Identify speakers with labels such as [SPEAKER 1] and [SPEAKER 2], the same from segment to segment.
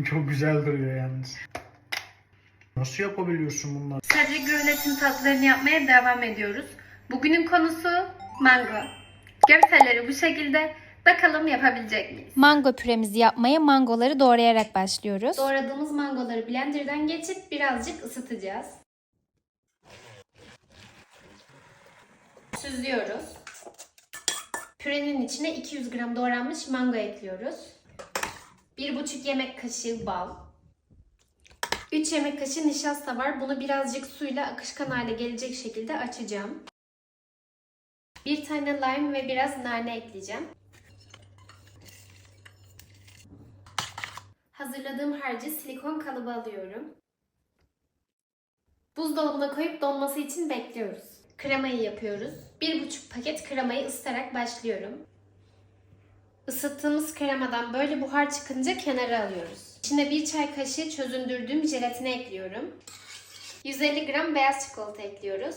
[SPEAKER 1] Çok güzel duruyor yalnız. Nasıl yapabiliyorsun bunları?
[SPEAKER 2] Sadece gürletin tatlarını yapmaya devam ediyoruz. Bugünün konusu mango. Görselleri bu şekilde. Bakalım yapabilecek miyiz?
[SPEAKER 3] Mango püremizi yapmaya mangoları doğrayarak başlıyoruz.
[SPEAKER 2] Doğradığımız mangoları blenderdan geçip birazcık ısıtacağız. Süzüyoruz. Pürenin içine 200 gram doğranmış mango ekliyoruz. 1,5 yemek kaşığı bal. 3 yemek kaşığı nişasta var. Bunu birazcık suyla akışkan hale gelecek şekilde açacağım. Bir tane lime ve biraz nane ekleyeceğim. Hazırladığım harcı silikon kalıba alıyorum. Buzdolabına koyup donması için bekliyoruz. Kremayı yapıyoruz. 1,5 paket kremayı ısıtarak başlıyorum. Isıttığımız kremadan böyle buhar çıkınca kenara alıyoruz. İçine 1 çay kaşığı çözündürdüğüm jelatini ekliyorum. 150 gram beyaz çikolata ekliyoruz.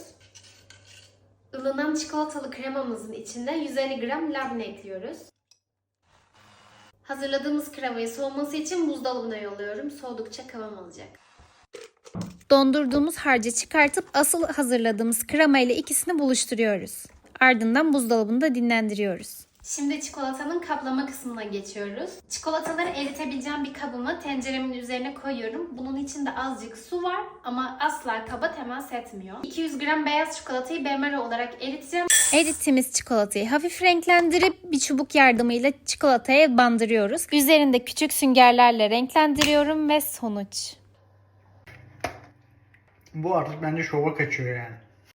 [SPEAKER 2] Ilınan çikolatalı kremamızın içinde 150 gram labne ekliyoruz. Hazırladığımız kremayı soğuması için buzdolabına yolluyorum. Soğudukça kıvam alacak.
[SPEAKER 3] Dondurduğumuz harcı çıkartıp asıl hazırladığımız krema ile ikisini buluşturuyoruz. Ardından buzdolabında dinlendiriyoruz.
[SPEAKER 2] Şimdi çikolatanın kaplama kısmına geçiyoruz. Çikolataları eritebileceğim bir kabımı tenceremin üzerine koyuyorum. Bunun içinde azıcık su var ama asla kaba temas etmiyor. 200 gram beyaz çikolatayı benmari olarak eriteceğim.
[SPEAKER 3] Erittiğimiz çikolatayı hafif renklendirip bir çubuk yardımıyla çikolataya bandırıyoruz. Üzerinde küçük süngerlerle renklendiriyorum ve sonuç.
[SPEAKER 1] Bu artık bence şova kaçıyor yani.